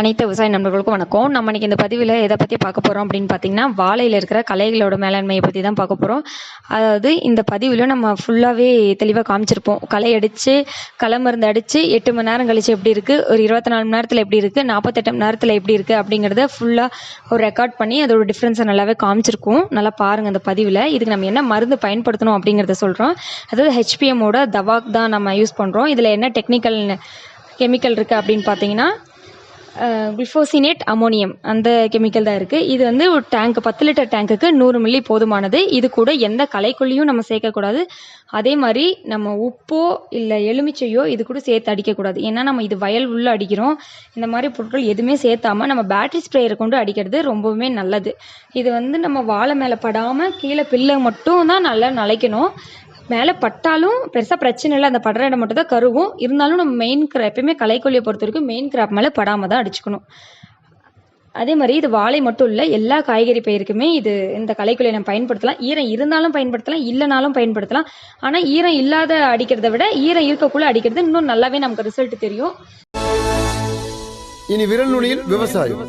அனைத்து விவசாய நண்பர்களுக்கும் வணக்கம். நம்ம இன்னைக்கு இந்த பதிவில் எதை பற்றி பார்க்க போகிறோம் அப்படின்னு பார்த்தீங்கன்னா வாழையில் இருக்கிற கலைகளோட மேலாண்மையை பற்றி தான் பார்க்க போகிறோம் அதாவது இந்த பதிவில் நம்ம ஃபுல்லாகவே தெளிவாக காமிச்சிருப்போம். களை அடித்து களை மருந்து அடித்து எட்டு மணி நேரம் கழிச்சு எப்படி இருக்குது ஒரு இருபத்தி நாலு மணி நேரத்தில் எப்படி இருக்குது நாற்பத்தெட்டு மணி நேரத்தில் எப்படி இருக்குது அப்படிங்கிறத ஃபுல்லாக ஒரு ரெக்கார்ட் பண்ணி அதோட டிஃப்ரென்ஸை நல்லாவே காமிச்சிருக்கோம். நல்லா பாருங்கள் அந்த பதிவில். இதுக்கு நம்ம என்ன மருந்து பயன்படுத்தணும் அப்படிங்கிறத சொல்கிறோம் அதாவது ஹெச்பிஎம்மோட தவாக் தான் நம்ம யூஸ் பண்ணுறோம் இதில் என்ன டெக்னிக்கல் கெமிக்கல் இருக்குது அப்படின்னு பார்த்தீங்கன்னா குளுஃபோசினேட் அமோனியம் அந்த கெமிக்கல் தான் இருக்குது இது வந்து ஒரு டேங்க் பத்து லிட்டர் டேங்க்குக்கு நூறு மில்லி போதுமானது. இது கூட எந்த களைக்கொல்லியும் நம்ம சேர்க்கக்கூடாது அதே மாதிரி நம்ம உப்போ இல்லை எலுமிச்சையோ இது கூட சேர்த்து அடிக்கக்கூடாது ஏன்னா நம்ம இது வயல் உள்ள அடிக்கிறோம். இந்த மாதிரி பொருட்கள் எதுவுமே சேர்த்தாம நம்ம பேட்டரி ஸ்ப்ரேயரை கொண்டு அடிக்கிறது ரொம்பவுமே நல்லது. இது வந்து நம்ம வாழை மேலே படாமல் கீழே பில்லை மட்டும் தான் நல்லா நலைக்கணும் மேலே பட்டாலும் பெருசாக பிரச்சனை இல்லை. அந்த படுற இடம் மட்டும் தான் கருவும் இருந்தாலும் நம்ம மெயின் கிராப் எப்பயுமே கலைக்கொல்லியை பொறுத்த வரைக்கும் மெயின் கிராப் மேலே படாமல் தான் அடிச்சுக்கணும். அதே மாதிரி இது வாழை மட்டும் இல்லை எல்லா காய்கறி பயிருக்குமே இது இந்த களைக்கொல்லியை நம்ம பயன்படுத்தலாம். ஈரம் இருந்தாலும் பயன்படுத்தலாம் இல்லைனாலும் பயன்படுத்தலாம். ஆனால் ஈரம் இல்லாத அடிக்கிறத விட ஈரம் இருக்கக்குள்ள அடிக்கிறது இன்னும் நல்லாவே நமக்கு ரிசல்ட் தெரியும். இனி விரல் நுனியில் விவசாயம்.